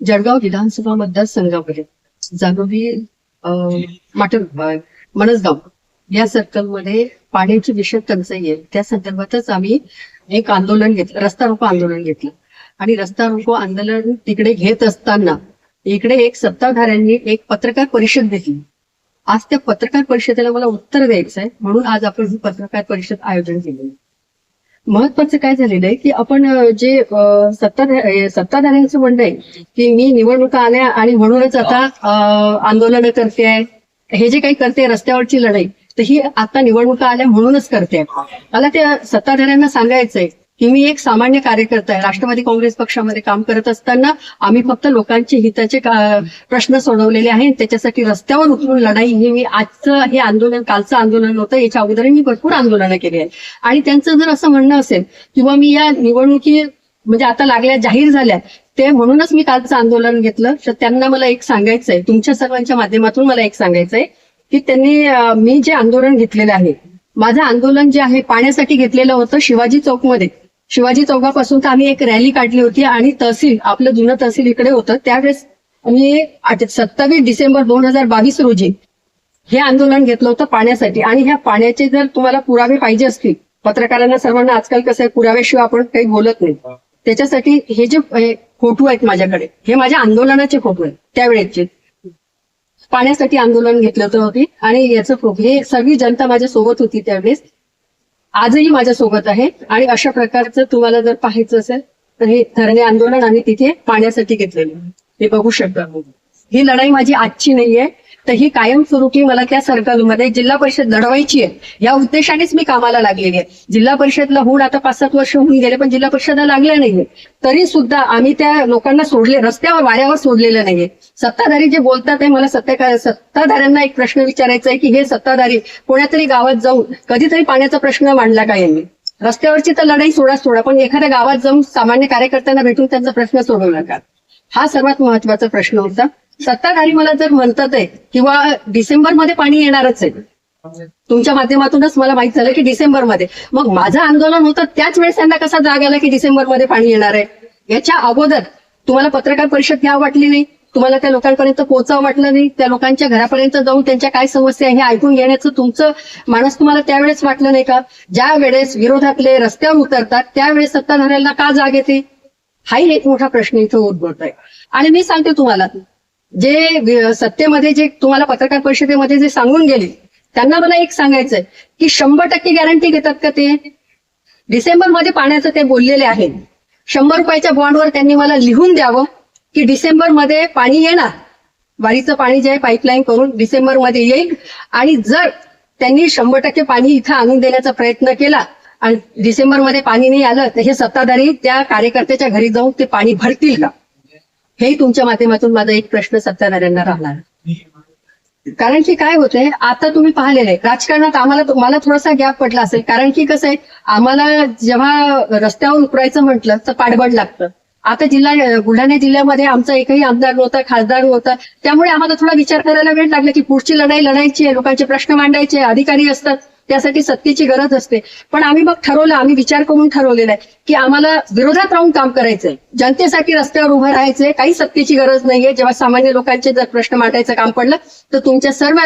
जळगाव विधानसभा मतदारसंघामध्ये जागोरी अं, मनसगाव या सर्कलमध्ये पाण्याची विषय टंचाई आहे. त्या संदर्भातच आम्ही एक आंदोलन घेतलं रस्ता रोको आंदोलन घेतलं. आणि रस्ता रोको आंदोलन तिकडे घेत असताना इकडे एक सत्ताधाऱ्यांनी एक पत्रकार परिषद घेतली. आज त्या पत्रकार परिषदेला मला उत्तर द्यायचं आहे म्हणून आज आपण ही पत्रकार परिषद आयोजन केली महत्वाचं काय झालेलं आहे की आपण जे सत्ता सत्ताधा सत्ताधाऱ्यांचं म्हणणं आहे की मी निवडणुका आल्या आणि म्हणूनच आता आंदोलन करते आहे. हे जे काही करते रस्त्यावरची लढाई तर ही आता निवडणुका आल्या म्हणूनच करते मला त्या सत्ताधाऱ्यांना सांगायचंय की मी एक सामान्य कार्यकर्ता आहे. राष्ट्रवादी काँग्रेस पक्षामध्ये काम करत असताना आम्ही फक्त लोकांचे हिताचे प्रश्न सोडवलेले आहेत. त्याच्यासाठी रस्त्यावर उतरून लढाई हे मी आजचं हे आंदोलन कालचं आंदोलन होतं. याच्या अगोदर मी भरपूर आंदोलनं केली आहेत. आणि त्यांचं जर असं म्हणणं असेल किंवा मी या निवडणुकी म्हणजे आता लागल्या जाहीर झाल्या ते म्हणूनच मी कालचं आंदोलन घेतलं. तर त्यांना मला एक सांगायचंय तुमच्या सर्वांच्या माध्यमातून मला एक सांगायचंय की त्यांनी मी जे आंदोलन घेतलेलं आहे माझं आंदोलन जे आहे पाण्यासाठी घेतलेलं होतं शिवाजी चौकमध्ये. शिवाजी चौकापासून तर आम्ही एक रॅली काढली होती आणि तहसील आपलं जुनं तहसील इकडे होतं. त्यावेळेस आम्ही सत्तावीस डिसेंबर दोन हजार बावीस रोजी हे आंदोलन घेतलं होतं पाण्यासाठी. आणि ह्या पाण्याचे जर तुम्हाला पुरावे पाहिजे असतील पत्रकारांना सर्वांना आजकाल कसं आहे पुराव्याशिवाय आपण काही बोलत नाही. त्याच्यासाठी हे जे फोटो आहेत माझ्याकडे हे माझ्या आंदोलनाचे फोटो आहेत त्यावेळेचे. पाण्यासाठी आंदोलन घेतलं होतं होती आणि याचं प्रूफ हे सगळी जनता माझ्या सोबत होती त्यावेळेस. आजही माझ्यासोबत आहे. आणि अशा प्रकारचं तुम्हाला जर पाहायचं असेल तर हे धरणे आंदोलन आम्ही तिथे पाण्यासाठी घेतलेलं आहे. हे बघू शकता ही लढाई माझी आजची नाहीये. तर ही कायमस्वरूपी मला त्या सर्कलमध्ये जिल्हा परिषद लढवायची आहे या उद्देशानेच मी कामाला लागलेली आहे. जिल्हा परिषदला होऊन आता पाच सात वर्ष होऊन गेले पण जिल्हा परिषदला लागल्या नाहीये. तरी सुद्धा आम्ही त्या लोकांना सोडले रस्त्यावर वाऱ्यावर सोडलेलं नाहीये. सत्ताधारी जे बोलतात ते मला सत्ता सत्ताधाऱ्यांना एक प्रश्न विचारायचा आहे की हे सत्ताधारी कोणातरी गावात जाऊन कधीतरी पाण्याचा प्रश्न मांडला का यांनी? रस्त्यावरची तर लढाई सोडा सोडा पण एखाद्या गावात जाऊन सामान्य कार्यकर्त्यांना भेटून त्यांचा प्रश्न सोडवला का हा सर्वात महत्त्वाचा प्रश्न होता. सत्ताधारी मला जर म्हणतात आहे किंवा डिसेंबरमध्ये पाणी येणारच आहे. तुमच्या माध्यमातूनच मला माहीत झालं की डिसेंबरमध्ये. मग माझं आंदोलन होतं त्याच वेळेस त्यांना कसा जाग आला की डिसेंबरमध्ये पाणी येणार आहे? याच्या अगोदर तुम्हाला पत्रकार परिषद घ्यावं वाटली नाही? तुम्हाला त्या लोकांपर्यंत पोहोचावं वाटलं नाही? त्या लोकांच्या घरापर्यंत जाऊन त्यांच्या काय समस्या आहे हे ऐकून घेण्याचं तुमचं माणूस तुम्हाला त्यावेळेस वाटलं नाही का? ज्या वेळेस विरोधातले रस्त्यावर उतरतात त्यावेळेस सत्ताधाऱ्यांना का जाग येते? हाही एक मोठा प्रश्न इथं उद्भवत आहे आणि मी सांगते तुम्हाला जे सत्तेमध्ये जे तुम्हाला पत्रकार परिषदेमध्ये जे सांगून गेले त्यांना मला एक सांगायचंय की शंभर टक्के गॅरंटी घेतात का ते? डिसेंबरमध्ये पाण्याचं ते बोललेले आहेत शंभर रुपयाच्या बॉन्डवर त्यांनी मला लिहून द्यावं की डिसेंबरमध्ये पाणी येणार. वारीचं पाणी जे आहे पाईपलाईन करून डिसेंबरमध्ये येईल. आणि जर त्यांनी शंभर टक्के पाणी इथं आणून देण्याचा प्रयत्न केला आणि डिसेंबरमध्ये पाणी नाही आलं तर हे सत्ताधारी त्या कार्यकर्त्याच्या घरी जाऊन ते पाणी भरतील का? हेही तुमच्या माध्यमातून माझा एक प्रश्न सत्ताधाऱ्यांना राहणार. कारण की काय होतंय आता तुम्ही पाहिलेलं आहे राजकारणात आम्हाला मला थोडासा गॅप पडला असेल. कारण की कसं आहे आम्हाला जेव्हा रस्त्यावर उतरायचं म्हटलं तर पाठबळ लागतं. आता जिल्हा बुलढाणा जिल्ह्यामध्ये आमचा एकही आमदार नव्हता खासदार नव्हता. त्यामुळे आम्हाला थोडा विचार करायला वेळ लागला की पुढची लढाई लढायची आहे लोकांचे प्रश्न मांडायचे अधिकारी असतात. त्यासाठी सत्तेची गरज असते. पण आम्ही मग ठरवलं आम्ही विचार करून ठरवलेला आहे की आम्हाला विरोधात राहून काम करायचंय. जनतेसाठी रस्त्यावर उभं राहायचंय काही सत्तेची गरज नाहीये. जेव्हा सामान्य लोकांचे जर प्रश्न मांडायचं काम पडलं तर तुमच्या सर्व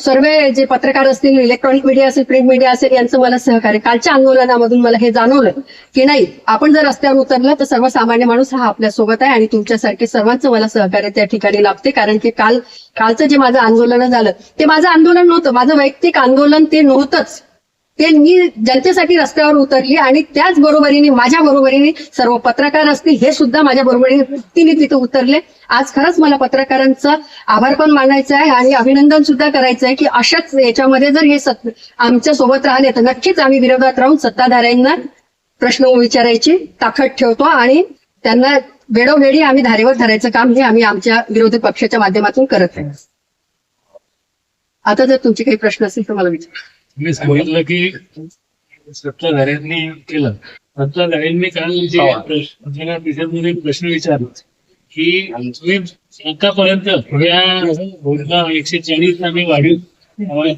सर्व जे पत्रकार असतील इलेक्ट्रॉनिक मीडिया असेल प्रिंट मीडिया असेल यांचं मला सहकार्य. कालच्या आंदोलनामधून मला हे जाणवलं की नाही आपण जर रस्त्यावर उतरलं तर सर्वसामान्य माणूस हा आपल्यासोबत आहे आणि तुमच्यासारखे सर्वांचं मला सहकार्य त्या ठिकाणी लाभते. कारण की काल कालचं जे माझं आंदोलन झालं ते माझं आंदोलन नव्हतं. माझं वैयक्तिक आंदोलन ते नव्हतंच. ते मी जनतेसाठी रस्त्यावर उतरली आणि त्याच बरोबरीने माझ्या बरोबरीने सर्व पत्रकार असतील हे सुद्धा माझ्या बरोबरीने तिने तिथे उतरले. आज खरंच मला पत्रकारांचा आभार पण मानायचा आहे आणि अभिनंदन सुद्धा करायचं आहे की अशाच याच्यामध्ये जर हे सत आमच्यासोबत राहिले तर नक्कीच आम्ही विरोधात राहून सत्ताधाऱ्यांना प्रश्न विचारायची ताकद ठेवतो आणि त्यांना वेळोवेळी आम्ही धारेवर धरायचं काम हे आम्ही आमच्या विरोधी पक्षाच्या माध्यमातून करत आहे. आता जर तुमचे काही प्रश्न असतील तर मला विचार. मी सांगितलं की सत्ताधाऱ्यांनी केलं. सत्ताधाऱ्यांनी काल जे प्रश्न पत्रकार परिषदेमध्ये प्रश्न विचारला की तुम्ही आतापर्यंत या भोजना एकशे चाळीस आम्ही वाढीव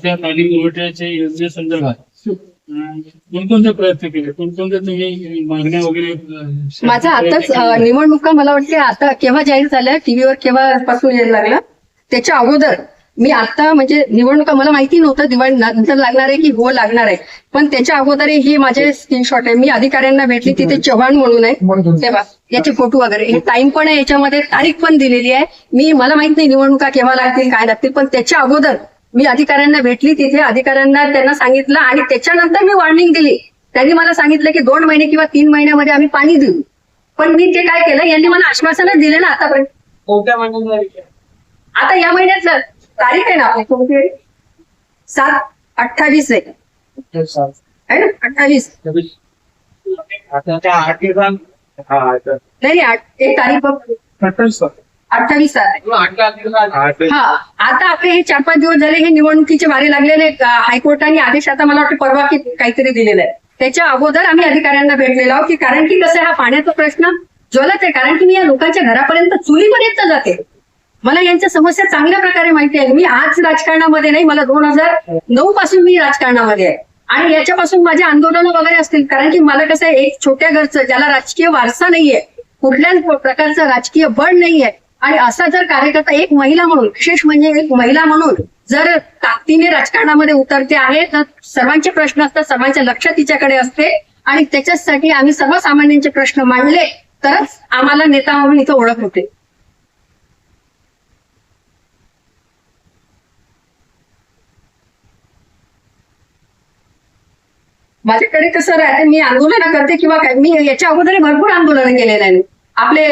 त्या पाणी पुरवठ्याच्या योजनेसंदर्भात कोणकोणते प्रयत्न केले? कोणकोणते तुम्ही मागण्या वगैरे माझा आताच निवडणुका मला वाटते आता केव्हा जाहीर झाल्या? टीव्हीवर केव्हा पासून यायला लागला? त्याच्या अगोदर मी आता म्हणजे निवडणुका मला माहिती नव्हतं दिवाळी नंतर लागणार आहे की हो लागणार आहे. पण त्याच्या अगोदर हे माझे स्क्रीनशॉट आहे. मी अधिकाऱ्यांना भेटली तिथे चव्हाण म्हणून आहे. तेव्हा याचे फोटो वगैरे. हे टाइम पण आहे याच्यामध्ये तारीख पण दिलेली आहे. मी मला माहीत नाही निवडणुका केव्हा लागतील काय लागतील पण त्याच्या अगोदर मी अधिकाऱ्यांना भेटली तिथे. अधिकाऱ्यांना त्यांना सांगितलं आणि त्याच्यानंतर मी वॉर्निंग दिली. त्यांनी मला सांगितलं की दोन महिने किंवा तीन महिन्यामध्ये आम्ही पाणी देऊ. पण मी ते काय केलं? यांनी मला आश्वासनच दिले ना आतापर्यंत. आता या महिन्यात तारीख आहे ना आपली? कोणती सात अठ्ठावीस आहे. ना? अठ्ठावीस. आता त्या आठ दिवसां हा आता. नाही आठ एक तारीख अठ्ठावीस तारीख. आठ हा आता आपले हे चार पाच दिवस झाले हे निवडणुकीचे वारे लागलेले हायकोर्टाने आदेश आता मला वाटतं परवा की काहीतरी दिलेला आहे. त्याच्या अगोदर आम्ही अधिकाऱ्यांना भेटलेलो आहोत की कारण की कसं आहे, हा पाण्याचा प्रश्न ज्वलत आहे. कारण की मी या लोकांच्या घरापर्यंत चुलीपर्यंत जाते. मला यांच्या समस्या चांगल्या प्रकारे माहिती आहे. मी आज राजकारणामध्ये नाही मला दोन हजार नऊ पासून मी राजकारणामध्ये आहे. आणि याच्यापासून माझे आंदोलन वगैरे असतील. कारण की मला कसं आहे एक छोट्या घरचं ज्याला राजकीय वारसा नाहीये कुठल्याच प्रकारचं राजकीय बळ नाहीये. आणि असा जर कार्यकर्ता एक महिला म्हणून विशेष म्हणजे एक महिला म्हणून जर ताकदीने राजकारणामध्ये उतरते आहे तर सर्वांचे प्रश्न असतात सर्वांच्या लक्ष तिच्याकडे असते. आणि त्याच्यासाठी आम्ही सर्वसामान्यांचे प्रश्न मांडले तरच आम्हाला नेता म्हणून इथं ओळख होते. माझ्याकडे कसं राहते मी आंदोलन करते किंवा काय मी याच्या अगोदर भरपूर आंदोलन केलेलं आहे आपले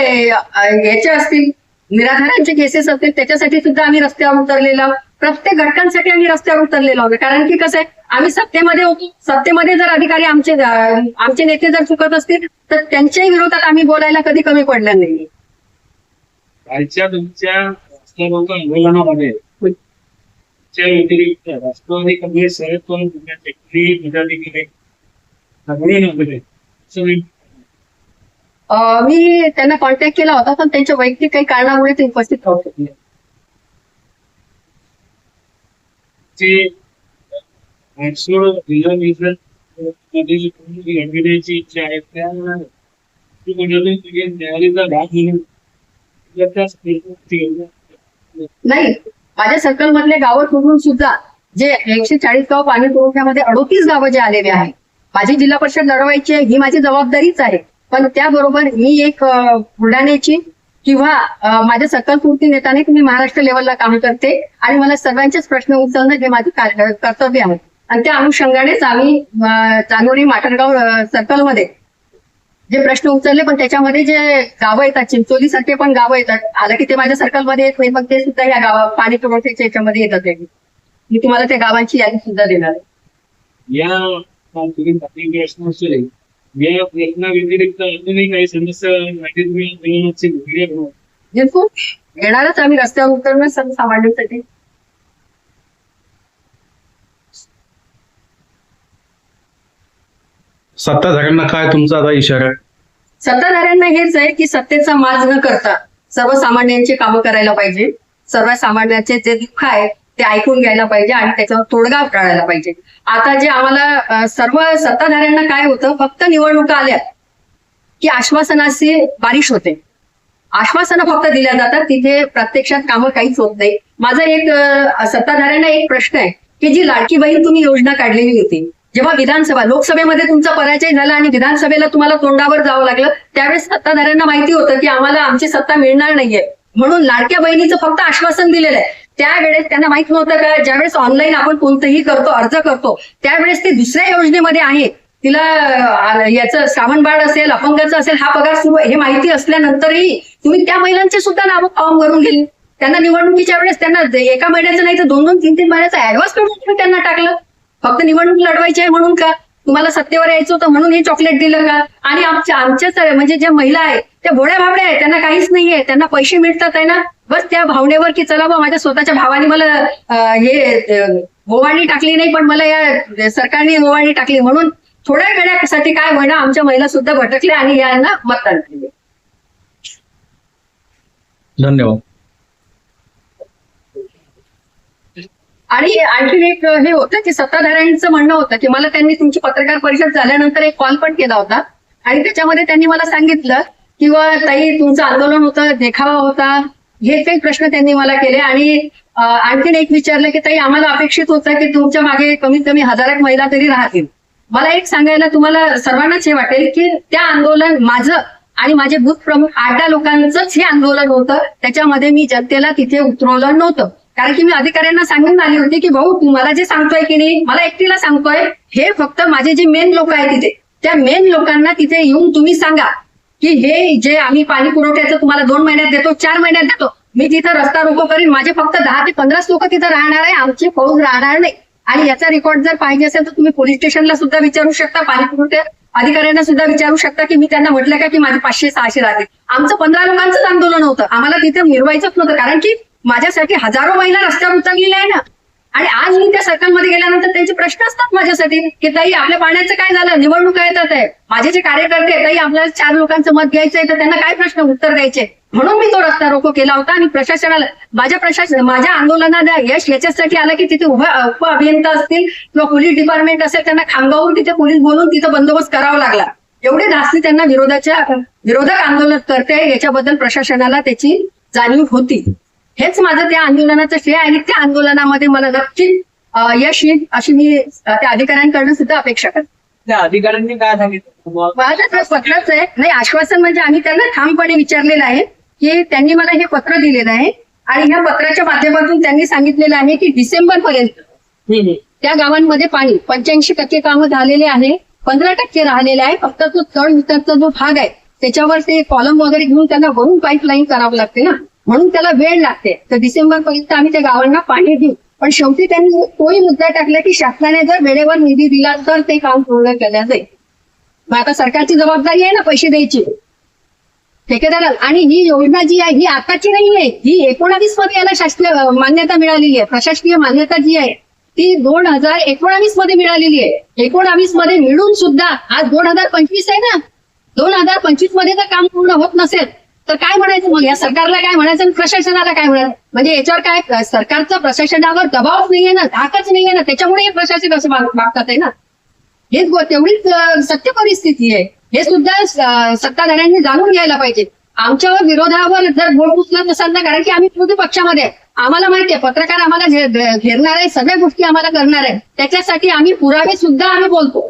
याचे असतील निराधारांचे केसेस असतील त्याच्यासाठी सुद्धा आम्ही रस्त्यावर उतरलेलो. प्रत्येक घटकांसाठी आम्ही रस्त्यावर उतरलेलो आहोत. कारण की कसं आहे आम्ही सत्तेमध्ये होतो. सत्तेमध्ये जर अधिकारी आमचे आमचे नेते जर चुकत असतील तर त्यांच्याही विरोधात आम्ही बोलायला कधी कमी पडलं नाही. कालच्या तुमच्या आंदोलनामध्ये व्यतिरिक्त राष्ट्रवादी काँग्रेस शरद पवार गटाचे पदाधिकारी सगळे नव्हते असं मी त्यांना कॉन्टॅक्ट केला होता पण त्यांच्या वैयक्तिक काही कारणामुळे ते उपस्थित राहू शकले घडविण्याची इच्छा आहे? त्या न्यायालयाचा भाग नाही माझ्या सर्कल मधले गावं सोडून सुद्धा जे एकशे चाळीस गाव पाणी पुरवठ्यामध्ये अडोतीस गावं जे आलेले आहेत माझी जिल्हा परिषद लढवायची आहे ही माझी जबाबदारीच आहे. पण त्याबरोबर मी एक बुलढाण्याची किंवा माझ्या सर्कल नेत्याने मी महाराष्ट्र लेवलला काम करते आणि मला सर्वांचेच प्रश्न उचलणं हे माझं कर्तव्य आहे. आणि त्या अनुषंगानेच आम्ही चांदोरी माटरगाव सर्कलमध्ये जे प्रश्न उचलले पण त्याच्यामध्ये जे गावं येतात चिंचोली सारखे पण गावं येतात. आलं की ते माझ्या सर्कलमध्ये येत नाही मग ते सुद्धा या गावा पाणी पुरवठ्याच्या याच्यामध्ये येतात. मी तुम्हाला त्या गावांची यादी सुद्धा देणार आहे. या प्रश्न असेल. या प्रश्ना व्यतिरिक्त अजूनही काही समस्या माहिती तुम्ही आंदोलनाची भूमिका बनवा. बिलकुल येणारच आम्ही रस्त्यावर उतरणं सर्वसामान्यांसाठी सत्ताधाऱ्यांना काय तुमचा आता इशारा? आहे? सत्ताधाऱ्यांना हेच आहे की सत्तेचा माज न करता सर्वसामान्यांची कामं करायला पाहिजे. सर्वसामान्यांचे जे दुःख आहे ते ऐकून घ्यायला पाहिजे आणि त्याच्यावर तोडगा काढायला पाहिजे. आता जे आम्हाला सर्व सत्ताधाऱ्यांना काय होतं फक्त निवडणुका आल्या की आश्वासनाची बारिश होते. आश्वासनं फक्त दिल्या जातात तिथे प्रत्यक्षात कामं काहीच होत नाही. माझा एक सत्ताधाऱ्यांना एक प्रश्न आहे की जी लाडकी बहीण तुम्ही योजना काढलेली होती जेव्हा विधानसभा लोकसभेमध्ये तुमचा पराजय झाला आणि विधानसभेला तुम्हाला तोंडावर जावं लागलं त्यावेळेस सत्ताधाऱ्यांना माहिती होतं की आम्हाला आमची सत्ता मिळणार नाहीये. म्हणून लाडक्या बहिणीचं फक्त आश्वासन दिलेलं आहे. त्यावेळेस त्यांना माहीत नव्हतं का ज्यावेळेस ऑनलाईन आपण कोणतंही करतो अर्ज करतो त्यावेळेस ते दुसऱ्या योजनेमध्ये आहे. तिला याचं श्रावण बाळ असेल अपंगाचं असेल हा पगार सुरू हे माहिती असल्यानंतरही तुम्ही त्या महिलांचे सुद्धा नाव फॉर्म भरून गेली त्यांना निवडणुकीच्या वेळेस त्यांना एका महिन्याचं नाही तर दोन दोन तीन तीन महिन्याचा ऍडव्हान्स करून तुम्ही त्यांना टाकलं. फक्त निवडणूक लढवायची आहे म्हणून का? तुम्हाला सत्तेवर यायचं होतं म्हणून हे चॉकलेट दिलं का? आणि आमच्या आमच्याच म्हणजे ज्या महिला आहेत त्या भोळ्या भाबड्या आहेत त्यांना काहीच नाहीये त्यांना पैसे मिळतात आहे ना. बस त्या भावनेवर की चला बा माझ्या स्वतःच्या भावाने मला हे ओवाळणी टाकली नाही पण मला या सरकारने ओवाळणी टाकली. म्हणून थोड्या वेळासाठी काय होईना आमच्या महिला सुद्धा भटकल्या आणि यांना मतदान केले. धन्यवाद. आणि आणखी एक हे होतं की सत्ताधाऱ्यांचं म्हणणं होतं की मला त्यांनी तुमची पत्रकार परिषद झाल्यानंतर एक कॉल पण केला होता. आणि त्याच्यामध्ये त्यांनी मला सांगितलं किंवा ताई तुमचं आंदोलन होतं देखावा होता हे काही प्रश्न त्यांनी मला केले. आणि आणखीन एक विचारलं की ताई आम्हाला अपेक्षित होतं की तुमच्या मागे कमीत कमी हजार एक महिला तरी राहतील. मला एक सांगायला तुम्हाला सर्वांनाच हे वाटेल की त्या आंदोलन माझं आणि माझे बूथ प्रमुख आठ दहा लोकांचंच हे आंदोलन होतं. त्याच्यामध्ये मी जनतेला तिथे उतरवलं नव्हतं. कारण की मी अधिकाऱ्यांना सांगून आली होती की भाऊ तुम्हाला जे सांगतोय की नाही मला एकटीला सांगतोय. हे फक्त माझे जे मेन लोक आहेत तिथे त्या मेन लोकांना तिथे येऊन तुम्ही सांगा. की हे जे आम्ही पाणी पुरवठ्याचं तुम्हाला दोन महिन्यात देतो चार महिन्यात देतो. मी तिथं रस्ता रोको करीन. माझे फक्त दहा ते पंधराच लोक तिथं राहणार आहे. आमची फौज राहणार नाही. आणि याचा रेकॉर्ड जर पाहिजे असेल तर तुम्ही पोलीस स्टेशनला सुद्धा विचारू शकता. पाणी पुरवठ्या अधिकाऱ्यांना सुद्धा विचारू शकता की मी त्यांना म्हटलं का की माझे पाचशे सहाशे राहतील आमचं पंधरा लोकांचंच आंदोलन होतं. आम्हाला तिथे मिरवायचंच नव्हतं. कारण की माझ्यासाठी हजारो महिला रस्त्यावर उतरलेल्या आहे ना. आणि आज मी त्या सर्कलमध्ये गेल्यानंतर त्यांचे प्रश्न असतात माझ्यासाठी की ताई आपल्या पाण्याचं काय झालं? निवडणुका येतात आहे? माझे जे कार्यकर्ते ताई आपल्याला चार लोकांचं मत घ्यायचंय तर त्यांना काय प्रश्न उत्तर द्यायचे? म्हणून मी तो रस्ता रोको केला होता आणि प्रशासनाला माझ्या प्रशासन माझ्या आंदोलनाला यश याच्यासाठी आलं की तिथे उभा उप अभियंता असतील किंवा पोलीस डिपार्टमेंट असेल त्यांना खांबावून तिथे पोलीस बोलून तिथे बंदोबस्त करावा लागला. एवढे धास्ती त्यांना विरोधाच्या विरोधक आंदोलन करते याच्याबद्दल प्रशासनाला त्याची जाणीव होती. हेच माझं त्या आंदोलनाचं श्रेय आहे आणि त्या आंदोलनामध्ये मला नक्की यश येईल अशी मी त्या अधिकाऱ्यांकडनं सुद्धा अपेक्षा करते. त्या अधिकाऱ्यांनी काय सांगितलं? माझं तर पत्रच आहे. नाही आश्वासन म्हणजे आम्ही त्यांना ठामपणे विचारलेलं आहे की त्यांनी मला हे पत्र दिलेलं आहे आणि ह्या पत्राच्या माध्यमातून त्यांनी सांगितलेलं आहे की डिसेंबर पर्यंत. त्या गावांमध्ये पाणी पंच्याऐंशी टक्के कामं झालेले आहे. पंधरा टक्के राहिलेले आहे. फक्त तो तळ वितरचा जो भाग आहे त्याच्यावर ते कॉलम वगैरे घेऊन त्यांना वरून पाईपलाईन करावं लागते ना. म्हणून त्याला वेळ लागते. तर डिसेंबर पर्यंत आम्ही त्या गावांना पाणी देऊ. पण शेवटी त्यांनी तोही मुद्दा टाकला की शासनाने जर वेळेवर निधी दिला तर ते काम पूर्ण केलं जाईल. मग आता सरकारची जबाबदारी आहे ना पैसे द्यायची. ठेकेदार आणि ही योजना जी आहे ही आताची नाही आहे ही एकोणावीसमध्ये याला शासकीय मान्यता मिळालेली आहे. प्रशासकीय मान्यता जी आहे ती दोन हजार एकोणावीसमध्ये मिळालेली आहे. एकोणावीसमध्ये मिळून सुद्धा आज दोन हजार पंचवीस आहे ना. दोन हजार पंचवीसमध्ये जर काम पूर्ण होत नसेल. तर काय म्हणायचं मग? या सरकारला काय म्हणायचं आणि प्रशासनाला काय म्हणायचं? म्हणजे याच्यावर काय सरकारचा प्रशासनावर दबावच नाहीये ना धाकच नाहीये ना त्याच्यामुळे हे प्रशासन असं मागतात वागतात आहे ना? हेच तेवढीच सत्य परिस्थिती आहे. हे सुद्धा सत्ताधाऱ्यांनी जाणून घ्यायला पाहिजे. आमच्यावर विरोधावर जर बोट उचलत नसाल ना कारण की आम्ही विरोधी पक्षामध्ये आहे. आम्हाला माहितीये पत्रकार आम्हाला घेरणार आहे सगळ्या गोष्टी आम्हाला करणार आहे. त्याच्यासाठी आम्ही पुरावे सुद्धा आम्ही बोलतो.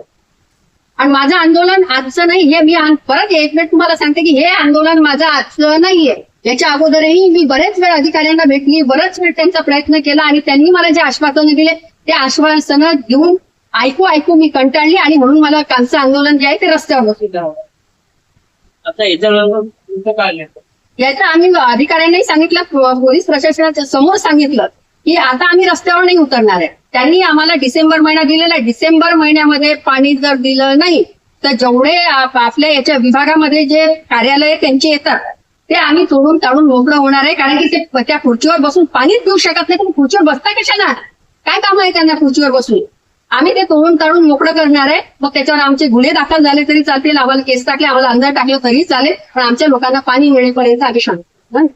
आणि माझं आंदोलन आजचं नाही हे मी परत एक मिनिट तुम्हाला सांगते की हे आंदोलन माझं आजचं नाहीये. याच्या अगोदरही मी बरेच वेळ अधिकाऱ्यांना भेटली बरेच वेळ त्यांचा प्रयत्न केला आणि त्यांनी मला जे आश्वासनं दिले ते आश्वासनं देऊन ऐकू ऐकू मी कंटाळली आणि म्हणून मला कालचं आंदोलन जे आहे ते रस्त्यावर बसवलं आता? याचं आम्ही अधिकाऱ्यांनाही सांगितलं पोलीस प्रशासनाच्या समोर सांगितलं. की आता आम्ही रस्त्यावर नाही उतरणार आहे. त्यांनी आम्हाला डिसेंबर महिना दिलेला आहे. डिसेंबर महिन्यामध्ये पाणी जर दिलं नाही तर जेवढे आपल्या याच्या विभागामध्ये जे कार्यालय त्यांचे येतात ते आम्ही तोडून ताडून मोकळं होणार आहे. कारण की ते त्या खुर्चीवर बसून पाणीच देऊ शकत नाही. पण खुर्चीवर बसता कशाला? काय काम आहे त्यांना खुर्चीवर बसून? आम्ही ते तोडून ताडून मोकळं करणार आहे. मग त्याच्यावर आमचे गुन्हे दाखल झाले तरी चालतील. आम्हाला केस टाकले आम्हाला अंदर टाकले तरी चालेल. पण आमच्या लोकांना पाणी मिळेपर्यंत आम्ही सांगतो